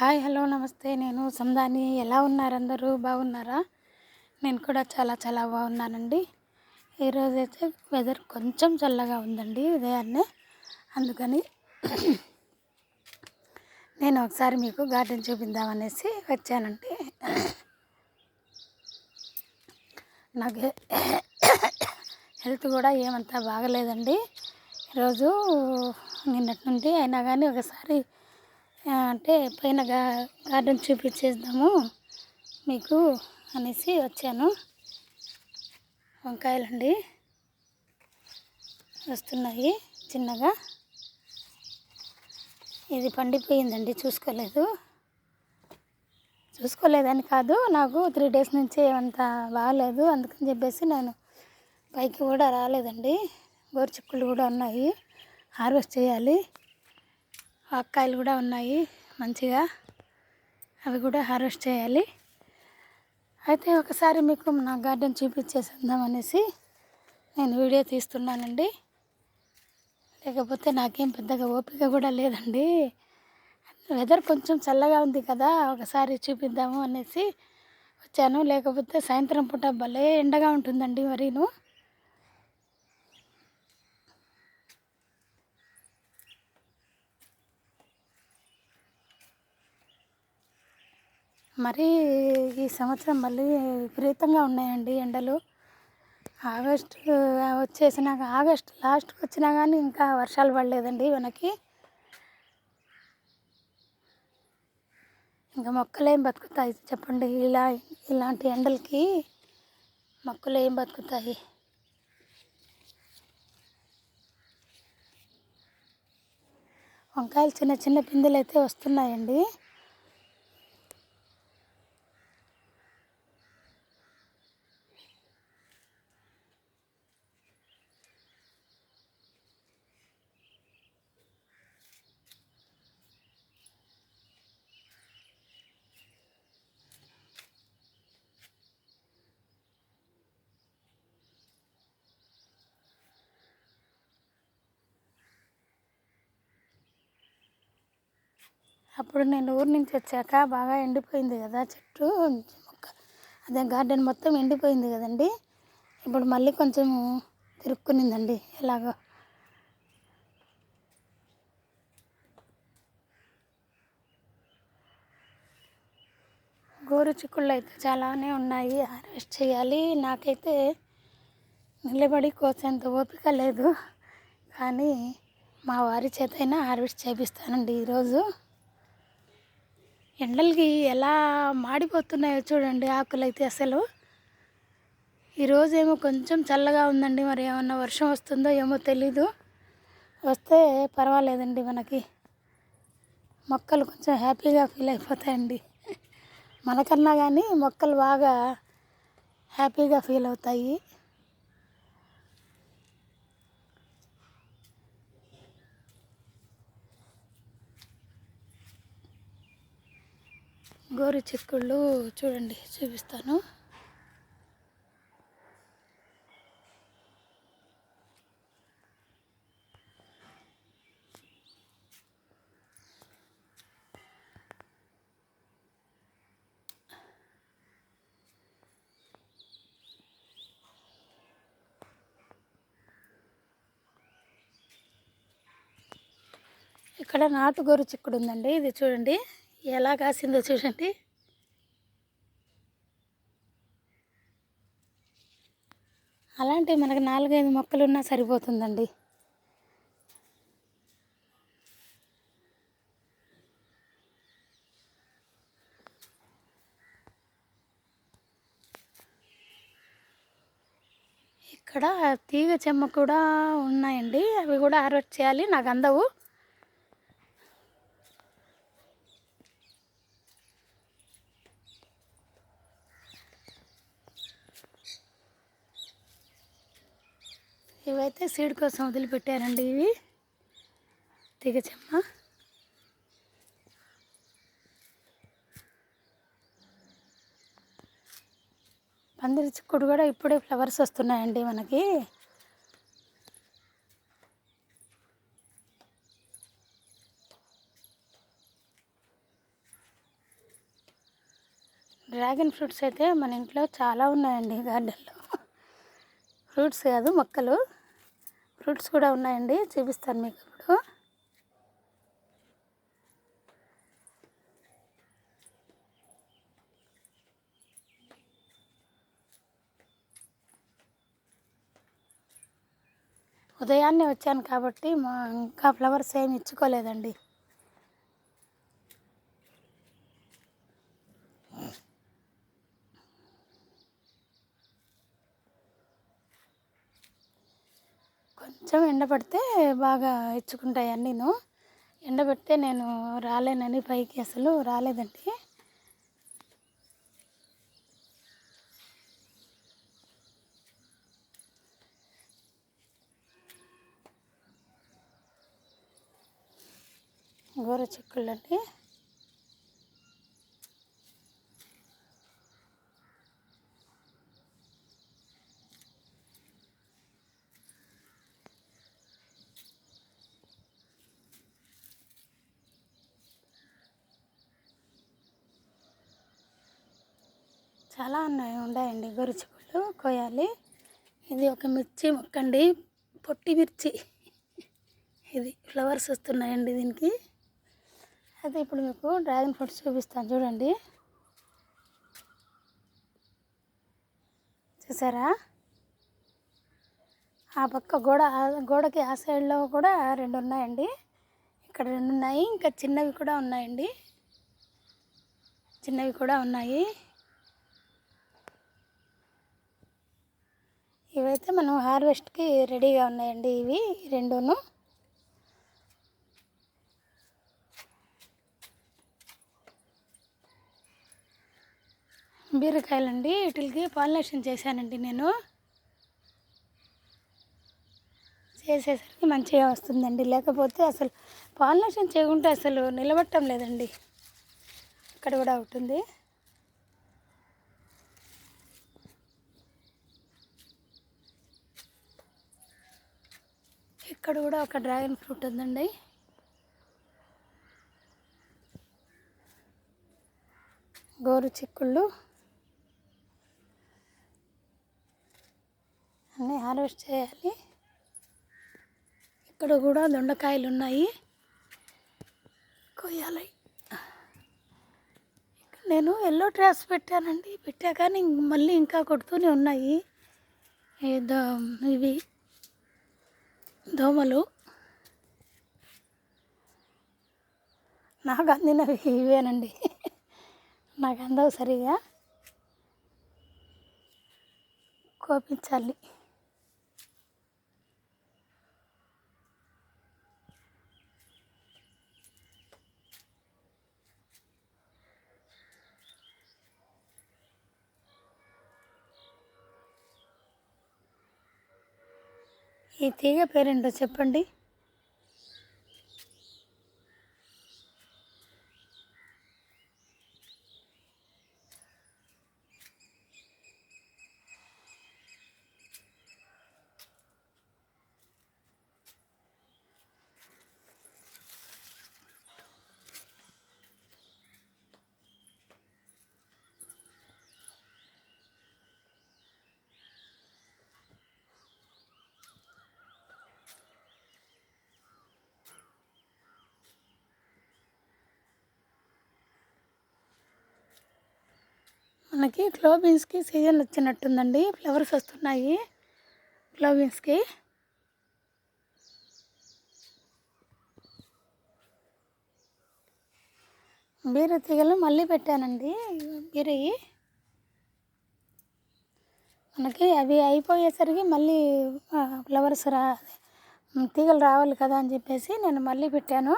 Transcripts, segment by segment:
Hi hello నమస్తే. నేను సందాని. ఎలా ఉన్నారు అందరూ? బాగున్నారా? నేను కూడా చాలా చాలా బాగున్నానండి. ఈరోజు అయితే వెదర్ కొంచెం చల్లగా ఉందండి ఉదయాన్నే. అందుకని నేను ఒకసారి మీకు గార్డెన్ చూపిద్దామనేసి వచ్చానండి. నాకు హెల్త్ కూడా ఏమంతా బాగలేదండి. ఈరోజు నిన్నటి నుండి అయినా కానీ ఒకసారి అంటే పైన గా గార్డెన్ చూపించేద్దాము. మీకు అనేసి వచ్చాను. వంకాయలండి. వస్తున్నాయి చిన్నగా. ఇది పండిపోయిందండి చూసుకోలేదు. చూసుకోలేదని కాదు నాకు త్రీ డేస్ నుంచి అంత బాగాలేదు. అందుకని చెప్పేసి నేను పైకి కూడా రాలేదండి. గోరుచిక్కులు కూడా ఉన్నాయి. హార్వెస్ట్ చేయాలి. ఆకాయలు కూడా ఉన్నాయి మంచిగా. అవి కూడా హార్వెస్ట్ చేయాలి. అయితే ఒకసారి మీకు నా గార్డెన్ చూపించేసేద్దాం అనేసి నేను వీడియో తీస్తున్నానండి. లేకపోతే నాకేం పెద్దగా ఓపిక కూడా లేదండి. వెదర్ కొంచెం చల్లగా ఉంది కదా ఒకసారి చూపిద్దాము అనేసి వచ్చాను. లేకపోతే సాయంత్రం పూట భలే ఎండగా ఉంటుందండి మరీను. మరి ఈ సంవత్సరం మళ్ళీ విపరీతంగా ఉన్నాయండి ఎండలు. ఆగస్టు వచ్చేసినాక ఆగస్ట్ లాస్ట్కి వచ్చినా కానీ ఇంకా వర్షాలు పడలేదండి మనకి ఇంకా మొక్కలు ఏం బతుకుతాయి చెప్పండి? ఇలా ఇలాంటి ఎండలకి మొక్కలు ఏం బతుకుతాయి? వంకాయలు చిన్న చిన్న పిందెలు అయితే వస్తున్నాయండి. అప్పుడు నేను ఊరు నుంచి వచ్చాక బాగా ఎండిపోయింది కదా చెట్టు మొక్క. అదే గార్డెన్ మొత్తం ఎండిపోయింది కదండి. ఇప్పుడు మళ్ళీ కొంచెం తిరుక్కునిందండి ఎలాగో. గోరు చిక్కుళ్ళు అయితే చాలానే ఉన్నాయి హార్వెస్ట్ చేయాలి. నాకైతే నిలబడి కోసేంత ఓపిక లేదు. కానీ మా వారి చేత అయినా హార్వెస్ట్ చేపిస్తానండి ఈరోజు. ఎండలకి ఎలా మాడిపోతున్నాయో చూడండి ఆకులు అయితే అసలు ఈరోజేమో కొంచెం చల్లగా ఉందండి మరి ఏమన్నా వర్షం వస్తుందో ఏమో తెలీదు. వస్తే పర్వాలేదండి మనకి. మొక్కలు కొంచెం హ్యాపీగా ఫీల్ అయిపోతాయండి. మనకన్నా కానీ మొక్కలు బాగా హ్యాపీగా ఫీల్ అవుతాయి. గోరు చిక్కుళ్ళు చూడండి చూపిస్తాను. ఇక్కడ నాటు గోరు చిక్కుడు ఉందండి ఇది చూడండి. ఎలా కాసిందో చూడండి. అలాంటి మనకు నాలుగైదు మొక్కలు ఉన్నా సరిపోతుందండి. ఇక్కడ తీగ చెమ్మ కూడా ఉన్నాయండి. అవి కూడా హార్వెస్ట్ చేయాలి. నాకు అందవు. ఇవైతే సీడ్ కోసం వదిలిపెట్టారండి ఇవి. తీగ చెమ్మ పందిరి చిక్కుడు కూడా ఇప్పుడే ఫ్లవర్స్ వస్తున్నాయండి మనకి. డ్రాగన్ ఫ్రూట్స్ అయితే మన ఇంట్లో చాలా ఉన్నాయండి గార్డెన్లో. ఫ్రూట్స్ కాదు మొక్కలు. ఫ్రూట్స్ కూడా ఉన్నాయండి చూపిస్తాను మీకు ఇప్పుడు. ఉదయాన్నే వచ్చాను కాబట్టి మా ఇంకా ఫ్లవర్స్ ఏమి ఇచ్చుకోలేదండి. కొంచెం ఎండపడితే బాగా ఇచ్చుకుంటాయి అన్నీను. ఎండబెడితే నేను రాలేనని పైకి అసలు రాలేదండి. గోర చిక్కుళ్ళండి. చాలా ఉన్నాయి ఉన్నాయండి గొరుచిక్కుళ్ళు కోయాలి. ఇది ఒక మిర్చి మొక్కండి పొట్టి మిర్చి. ఇది ఫ్లవర్స్ వస్తున్నాయండి దీనికి. అయితే ఇప్పుడు మీకు డ్రాగన్ ఫ్రూట్స్ చూపిస్తాను చూడండి. చూసారా? ఆ పక్క గోడ గోడకి ఆ సైడ్లో కూడా రెండు ఉన్నాయండి. ఇక్కడ రెండు ఉన్నాయి. ఇంకా చిన్నవి కూడా ఉన్నాయండి. చిన్నవి కూడా ఉన్నాయి ఇవైతే మనం హార్వెస్ట్కి రెడీగా ఉన్నాయండి ఇవి రెండును. బీరకాయలండి వీటికి పాలినేషన్ చేశానండి నేను. చేసేసరికి మంచిగా వస్తుందండి. లేకపోతే అసలు పాలినేషన్ చేయకుంటే అసలు నిలబట్టం లేదండి. ఇక్కడ కూడా ఉంటుంది ఇక్కడ కూడా ఒక డ్రాగన్ ఫ్రూట్ ఉందండి. గోరు చిక్కుళ్ళు. అన్నీ హార్వెస్ట్ చేయాలి. ఇక్కడ కూడా దొండకాయలు ఉన్నాయి. కొయ్యాలి. నేను ఎల్లో ట్రాప్స్ పెట్టానండి. పెట్టా కానీ మళ్ళీ ఇంకా కొడుతూనే ఉన్నాయి. ఏదో ఇవి. దోమలు. నాకు అందినవి ఇవేనండి. నాకు అందవు సరిగా కోపించాలి. ఈ తీగ పేరేంటో చెప్పండి. మనకి క్లోబీన్స్కి సీజన్ వచ్చినట్టుందండి. ఫ్లవర్స్ వస్తున్నాయి. క్లోబీన్స్కి బీర తీగలు మళ్ళీ పెట్టానండి. బీరయి మనకి అవి అయిపోయేసరికి మళ్ళీ ఫ్లవర్స్ రా తీగలు రావాలి కదా అని చెప్పేసి నేను మళ్ళీ పెట్టాను.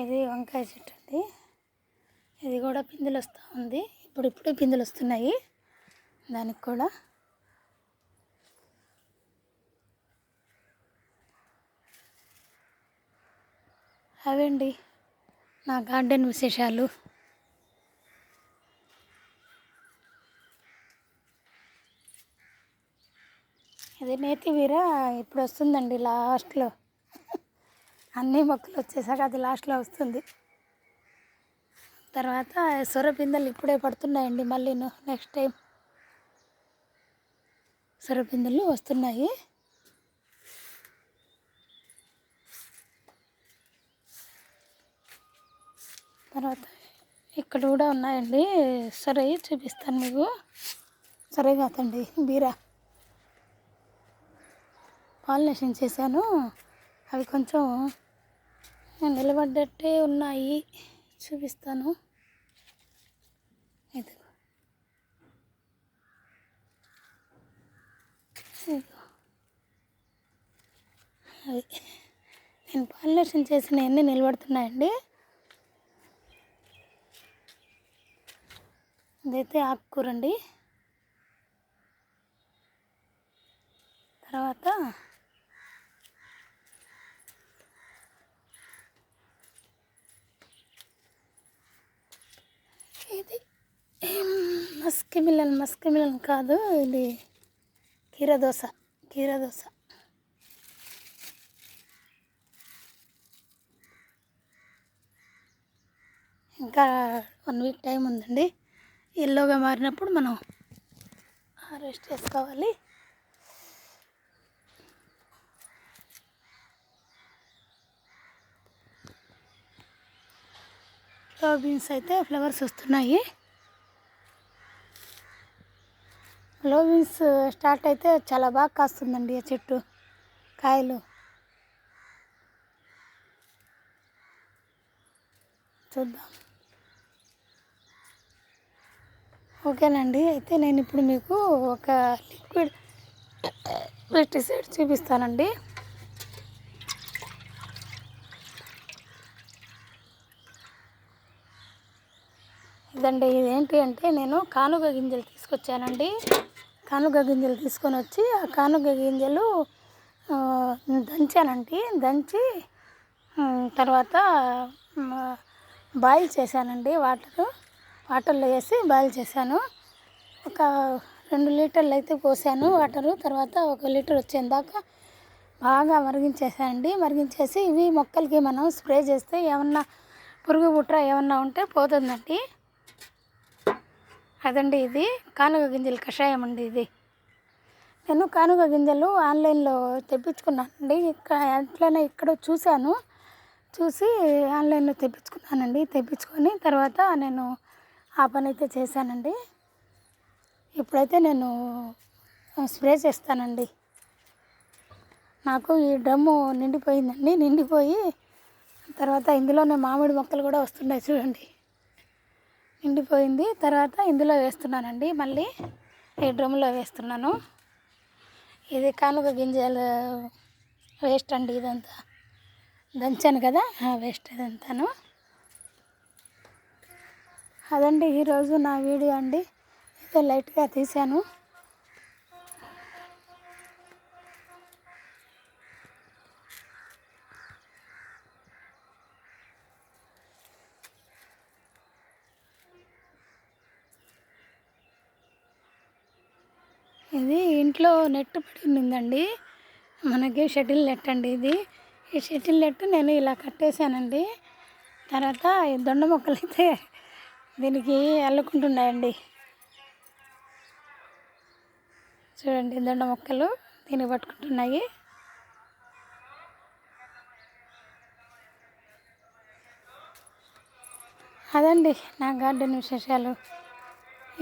ఇది వంకాయ చెట్టు ఉంది ఇది కూడా పిందెలు వస్తూ ఉంది. ఇప్పుడు ఇప్పుడు పిందెలు వస్తున్నాయి. దానికి కూడా. అవండి నా గార్డెన్ విశేషాలు. ఇది నేతి వీర ఇప్పుడు వస్తుందండి లాస్ట్లో? అన్ని మొక్కలు వచ్చేసాక అది లాస్ట్లో వస్తుంది. తర్వాత సొరపిందలు ఇప్పుడే పడుతున్నాయండి మళ్ళీ నెక్స్ట్ టైం సొరపిందలు వస్తున్నాయి. తర్వాత ఇక్కడ కూడా ఉన్నాయండి సరే చూపిస్తాను మీకు. సరే కాదండి బీరా. పాలినేషన్ చేశాను అవి కొంచెం నిలబడ్డట్టే ఉన్నాయి. చూపిస్తాను. ఇదిగో. ఇదిగో. అవి. నేను పాలినేషన్ చేసిన అన్నీ నిలబడుతున్నాయండి. ఇదైతే ఆకుకూర అండి తర్వాత ఇది మస్కి మిల్లన్ మస్కి మిల్లన్ కాదు ఇది కీర దోశ కీర దోశ. ఇంకా వన్ వీక్ టైం ఉందండి. ఎల్లోగా మారినప్పుడు మనం హార్వెస్ట్ చేసుకోవాలి. బీన్స్ అయితే ఫ్లవర్స్ వస్తున్నాయి. లో బీన్స్ స్టార్ట్ అయితే చాలా బాగా కాస్తుందండి ఆ చెట్టు కాయలు. చూద్దాం. ఓకేనండి అయితే నేను ఇప్పుడు మీకు ఒక లిక్విడ్ పెస్టిసైడ్ చూపిస్తానండి. ఇదండి ఇదేంటి అంటే నేను కానుగ గింజలు తీసుకొచ్చానండి. కానుగ గింజలు తీసుకొని వచ్చి ఆ కానుగ గింజలు దంచానండి. దంచి తర్వాత బాయిల్ చేశానండి వాటరు. వాటర్లో వేసి బాయిల్ చేశాను. ఒక రెండు లీటర్లు అయితే పోసాను వాటరు. తర్వాత ఒక లీటర్ వచ్చేదాకా బాగా మరిగించేసానండి మరిగించేసి ఇవి మొక్కలకి మనం స్ప్రే చేస్తే ఏమన్నా పురుగు పుట్ర ఏమన్నా ఉంటే పోతుందండి. అదండి ఇది? కానుగ గింజల కషాయం అండి ఇది. నేను కానుగ గింజలు ఆన్లైన్లో తెప్పించుకున్నానండి. ఇక్కడ అట్లనే ఇక్కడ చూశాను. చూసి ఆన్లైన్లో తెప్పించుకున్నానండి. తెప్పించుకొని తర్వాత నేను ఆ పని అయితే చేశానండి. ఇప్పుడైతే నేను స్ప్రే చేస్తానండి. నాకు ఈ డ్రమ్ము నిండిపోయిందండి. నిండిపోయి తర్వాత ఇందులోనే మామిడి మొక్కలు కూడా వస్తున్నాయి చూడండి. నిండిపోయింది తర్వాత ఇందులో వేస్తున్నానండి. మళ్ళీ ఈ డ్రమ్లో వేస్తున్నాను. ఇది కానుక గింజలు వేస్ట్ అండి ఇదంతా. దంచాను కదా? ఆ వేస్ట్ ఇదంతాను. అదండి ఈరోజు నా వీడియో అండి. ఏదో లైట్గా తీశాను ఇది ఇంట్లో నెట్ పడి ఉండిందండి. మనకి షటిల్ నెట్ అండి ఇది. ఈ షటిల్ నెట్ నేను ఇలా కట్టేశానండి. తర్వాత దొండ మొక్కలు అయితే దీనికి అల్లుకుంటున్నాయండి. చూడండి దొండ మొక్కలు దీనికి పట్టుకుంటున్నాయి. అదండి నా గార్డెన్ విశేషాలు.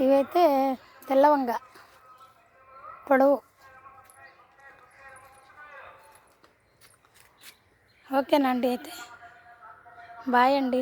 ఇవైతే తెల్లవంగ. పొడవు ఓకేనండి అయితే. బాయ్ అండి.